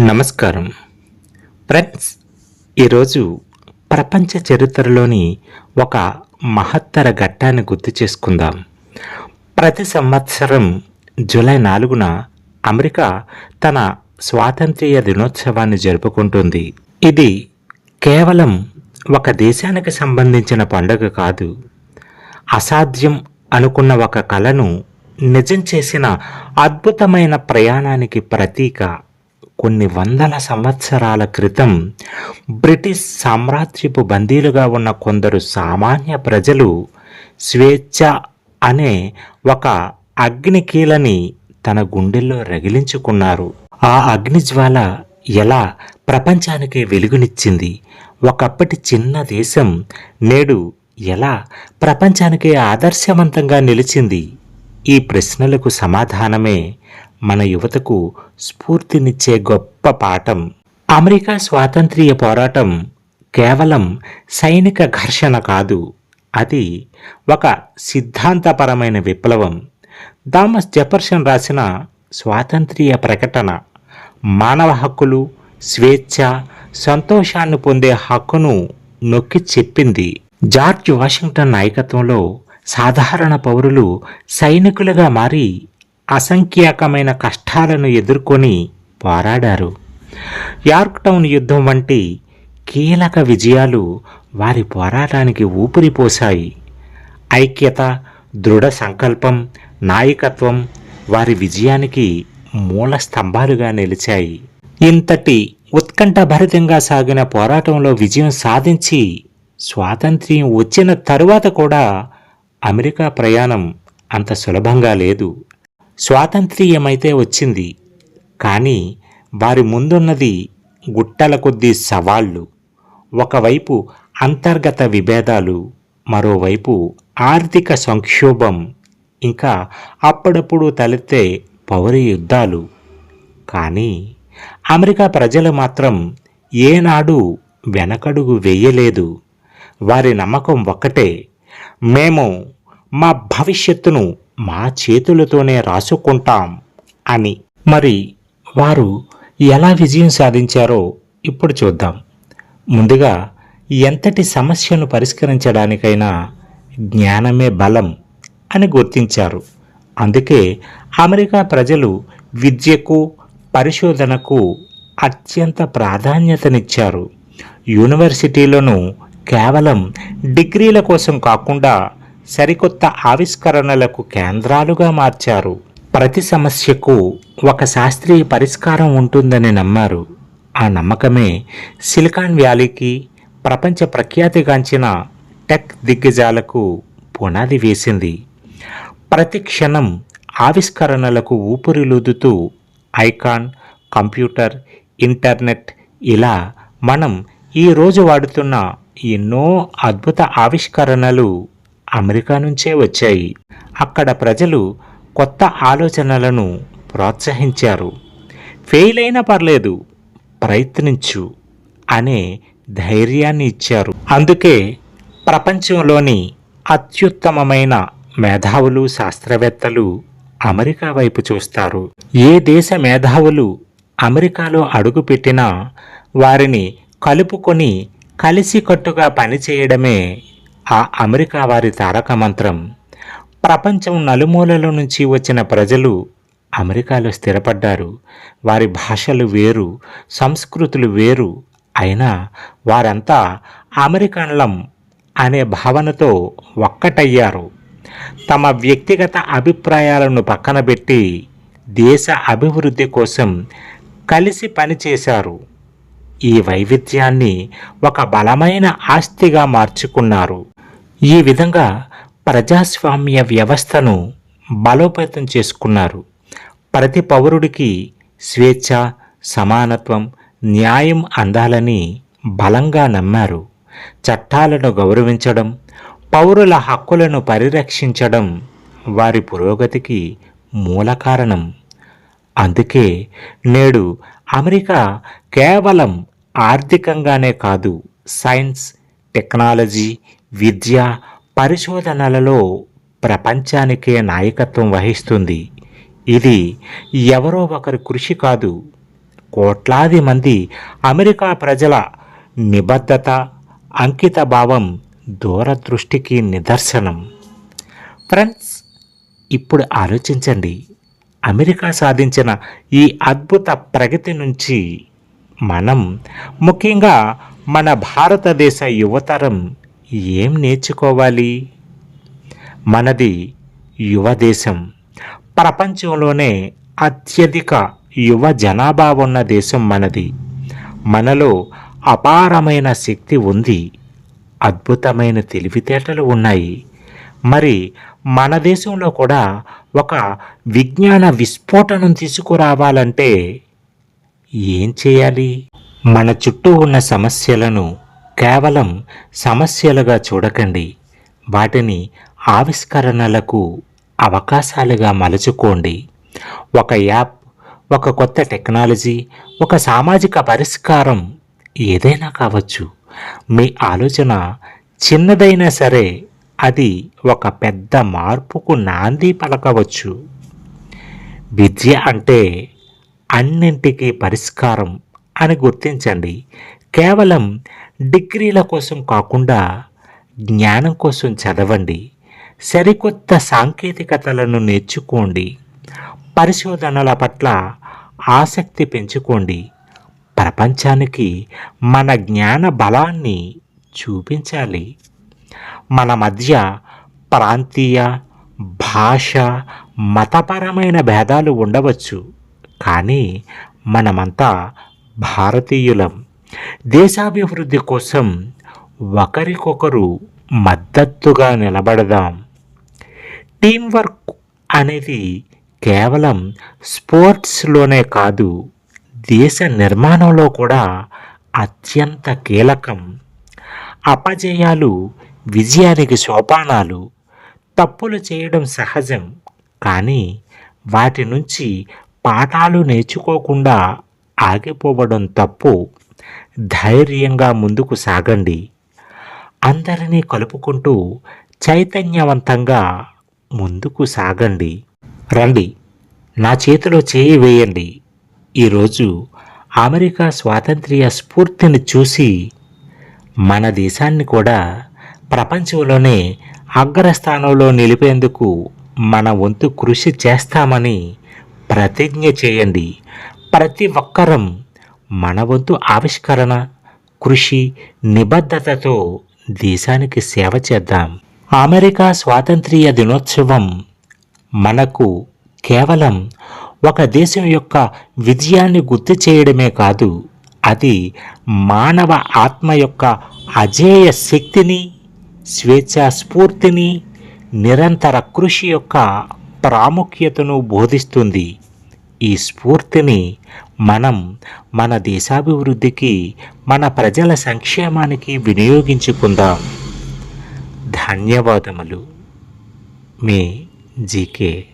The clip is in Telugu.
నమస్కారం. ఫ్రెండ్స్ ఈరోజు ప్రపంచ చరిత్రలోని ఒక మహత్తర ఘట్టాన్ని గుర్తు చేసుకుందాం. ప్రతి సంవత్సరం జూలై నాలుగున అమెరికా తన స్వాతంత్ర్య దినోత్సవాన్ని జరుపుకుంటుంది. ఇది కేవలం ఒక దేశానికి సంబంధించిన పండుగ కాదు. అసాధ్యం అనుకున్న ఒక కళను నిజం చేసిన అద్భుతమైన ప్రయాణానికి ప్రతీక. కొన్ని వందల సంవత్సరాల క్రితం బ్రిటిష్ సామ్రాజ్యపు బందీలుగా ఉన్న కొందరు సామాన్య ప్రజలు స్వేచ్ఛ అనే ఒక అగ్నికీలని తన గుండెల్లో రగిలించుకున్నారు. ఆ అగ్నిజ్వాల ఎలా ప్రపంచానికి వెలుగునిచ్చింది? ఒకప్పటి చిన్న దేశం నేడు ఎలా ప్రపంచానికి ఆదర్శవంతంగా నిలిచింది? ఈ ప్రశ్నలకు సమాధానమే మన యువతకు స్ఫూర్తినిచ్చే గొప్ప పాఠం. అమెరికా స్వాతంత్ర్య పోరాటం కేవలం సైనిక ఘర్షణ కాదు. అది ఒక సిద్ధాంతపరమైన విప్లవం. థామస్ జెఫర్సన్ రాసిన స్వాతంత్ర్య ప్రకటన మానవ హక్కులు స్వేచ్ఛ సంతోషాన్ని పొందే హక్కును నొక్కి చెప్పింది. జార్జ్ వాషింగ్టన్ నాయకత్వంలో సాధారణ పౌరులు సైనికులుగా మారి అసంఖ్యాకమైన కష్టాలను ఎదుర్కొని పోరాడారు. యార్క్ టౌన్ యుద్ధం వంటి కీలక విజయాలు వారి పోరాటానికి ఊపిరిపోశాయి ఐక్యత దృఢ సంకల్పం నాయకత్వం వారి విజయానికి మూల స్తంభాలుగా నిలిచాయి. ఇంతటి ఉత్కంఠభరితంగా సాగిన పోరాటంలో విజయం సాధించి స్వాతంత్ర్యం వచ్చిన తరువాత కూడా అమెరికా ప్రయాణం అంత సులభంగా లేదు. స్వాతంత్ర్యమైతే వచ్చింది. కానీ వారి ముందున్నది గుట్టల కొద్దీ సవాళ్ళు ఒకవైపు అంతర్గత విభేదాలు మరోవైపు ఆర్థిక సంక్షోభం ఇంకా అప్పుడప్పుడు తలెత్తే పౌర యుద్ధాలు. కానీ అమెరికా ప్రజలు మాత్రం ఏనాడు వెనకడుగు వేయలేదు. వారి నమ్మకం ఒక్కటే మేము మా భవిష్యత్తును మా చేతులతోనే రాసుకుంటాం అని. మరి వారు ఎలా విజయం సాధించారో ఇప్పుడు చూద్దాం. ముందుగా ఎంతటి సమస్యను పరిష్కరించడానికైనా జ్ఞానమే బలం అని గుర్తించారు. అందుకే అమెరికా ప్రజలు విద్యకు పరిశోధనకు అత్యంత ప్రాధాన్యతనిచ్చారు. యూనివర్సిటీలను కేవలం డిగ్రీల కోసం కాకుండా సరికొత్త ఆవిష్కరణలకు కేంద్రాలుగా మార్చారు. ప్రతి సమస్యకు ఒక శాస్త్రీయ పరిష్కారం ఉంటుందని నమ్మారు. ఆ నమ్మకమే సిలికాన్ వ్యాలీకి ప్రపంచ ప్రఖ్యాతిగాంచిన టెక్ దిగ్గజాలకు పునాది వేసింది. ప్రతి క్షణం ఆవిష్కరణలకు ఊపిరిలూదుతూ ఐకాన్ కంప్యూటర్ ఇంటర్నెట్ ఇలా మనం ఈ రోజు వాడుతున్న ఎన్నో అద్భుత ఆవిష్కరణలు అమెరికా నుంచే వచ్చాయి. అక్కడ ప్రజలు కొత్త ఆలోచనలను ప్రోత్సహించారు. ఫెయిల్ అయినా పర్లేదు ప్రయత్నించు అనే ధైర్యాన్ని ఇచ్చారు. అందుకే ప్రపంచంలోని అత్యుత్తమమైన మేధావులు శాస్త్రవేత్తలు అమెరికా వైపు చూస్తారు. ఏ దేశ మేధావులు అమెరికాలో అడుగుపెట్టినా వారిని కలుపుకొని కలిసికట్టుగా పనిచేయడమే ఆ అమెరికా వారి తారక మంత్రం ప్రపంచం నలుమూలల నుంచి వచ్చిన ప్రజలు అమెరికాలో స్థిరపడ్డారు. వారి భాషలు వేరు సంస్కృతులు వేరు. అయినా వారంతా అమెరికన్లం అనే భావనతో ఒక్కటయ్యారు. తమ వ్యక్తిగత అభిప్రాయాలను పక్కన పెట్టి దేశ అభివృద్ధి కోసం కలిసి పనిచేశారు ఈ వైవిధ్యాన్ని ఒక బలమైన ఆస్తిగా మార్చుకున్నారు. ఈ విధంగా ప్రజాస్వామ్య వ్యవస్థను బలోపేతం చేసుకున్నారు. ప్రతి పౌరుడికి స్వేచ్ఛ సమానత్వం న్యాయం అందాలని బలంగా నమ్మారు. చట్టాలను గౌరవించడం పౌరుల హక్కులను పరిరక్షించడం వారి పురోగతికి మూల కారణం. అందుకే నేడు అమెరికా కేవలం ఆర్థికంగానే కాదు సైన్స్ టెక్నాలజీ విద్య పరిశోధనలలో ప్రపంచానికే నాయకత్వం వహిస్తుంది. ఇది ఎవరో ఒకరి కృషి కాదు. కోట్లాది మంది అమెరికా ప్రజల నిబద్ధత అంకిత భావం దూరదృష్టికి నిదర్శనం. ఫ్రెండ్స్ ఇప్పుడు ఆలోచించండి. అమెరికా సాధించిన ఈ అద్భుత ప్రగతి నుంచి మనం ముఖ్యంగా మన భారతదేశ యువతరం ఏం నేర్చుకోవాలి? మనది యువ దేశం. ప్రపంచంలోనే అత్యధిక యువ జనాభా ఉన్న దేశం మనది. మనలో అపారమైన శక్తి ఉంది. అద్భుతమైన తెలివితేటలు ఉన్నాయి. మరి మన దేశంలో కూడా ఒక విజ్ఞాన విస్ఫోటనం తీసుకురావాలంటే ఏం చేయాలి? మన చుట్టూ ఉన్న సమస్యలను కేవలం సమస్యలుగా చూడకండి. వాటిని ఆవిష్కరణలకు అవకాశాలుగా మలుచుకోండి. ఒక యాప్ ఒక కొత్త టెక్నాలజీ ఒక సామాజిక పరిష్కారం ఏదైనా కావచ్చు. మీ ఆలోచన చిన్నదైనా సరే అది ఒక పెద్ద మార్పుకు నాంది పలకవచ్చు. విద్య అంటే అన్నింటికీ పరిష్కారం అని గుర్తించండి. కేవలం డిగ్రీల కోసం కాకుండా జ్ఞానం కోసం చదవండి. సరికొత్త సాంకేతికతలను నేర్చుకోండి. పరిశోధనల పట్ల ఆసక్తి పెంచుకోండి. ప్రపంచానికి మన జ్ఞాన బలాన్ని చూపించాలి. మన మధ్య ప్రాంతీయ భాష మతపరమైన భేదాలు ఉండవచ్చు. కానీ మనమంతా భారతీయులం. దేశాభివృద్ధి కోసం ఒకరికొకరు మద్దతుగా నిలబడదాం. టీం వర్క్ అనేది కేవలం స్పోర్ట్స్లోనే కాదు దేశ నిర్మాణంలో కూడా అత్యంత కీలకం. అపజయాలు విజయానికి సోపానాలు తప్పులు చేయడం సహజం కానీ వాటి నుంచి పాఠాలు నేర్చుకోకుండా ఆగిపోవడం తప్పు. ధైర్యంగా ముందుకు సాగండి. అందరినీ కలుపుకుంటూ చైతన్యవంతంగా ముందుకు సాగండి. రండి నా చేతిలో చేయి వేయండి. ఈరోజు అమెరికా స్వాతంత్ర్య స్ఫూర్తిని చూసి మన దేశాన్ని కూడా ప్రపంచంలోనే అగ్రస్థానంలో నిలిపేందుకు మన వంతు కృషి చేస్తామని ప్రతిజ్ఞ చేయండి. ప్రతి ఒక్కరం మన వద్దు ఆవిష్కరణ కృషి నిబద్ధతతో దేశానికి సేవ చేద్దాం. అమెరికా స్వాతంత్ర్య దినోత్సవం మనకు కేవలం ఒక దేశం యొక్క విజయాన్ని గుర్తు చేయడమే కాదు అది మానవ ఆత్మ యొక్క అజేయ శక్తిని స్వేచ్ఛా స్ఫూర్తిని నిరంతర కృషి యొక్క ప్రాముఖ్యతను బోధిస్తుంది. ఈ స్ఫూర్తిని మనం మన దేశాభివృద్ధికి మన ప్రజల సంక్షేమానికి వినియోగించుకుందాం. ధన్యవాదములు. మీ జీకే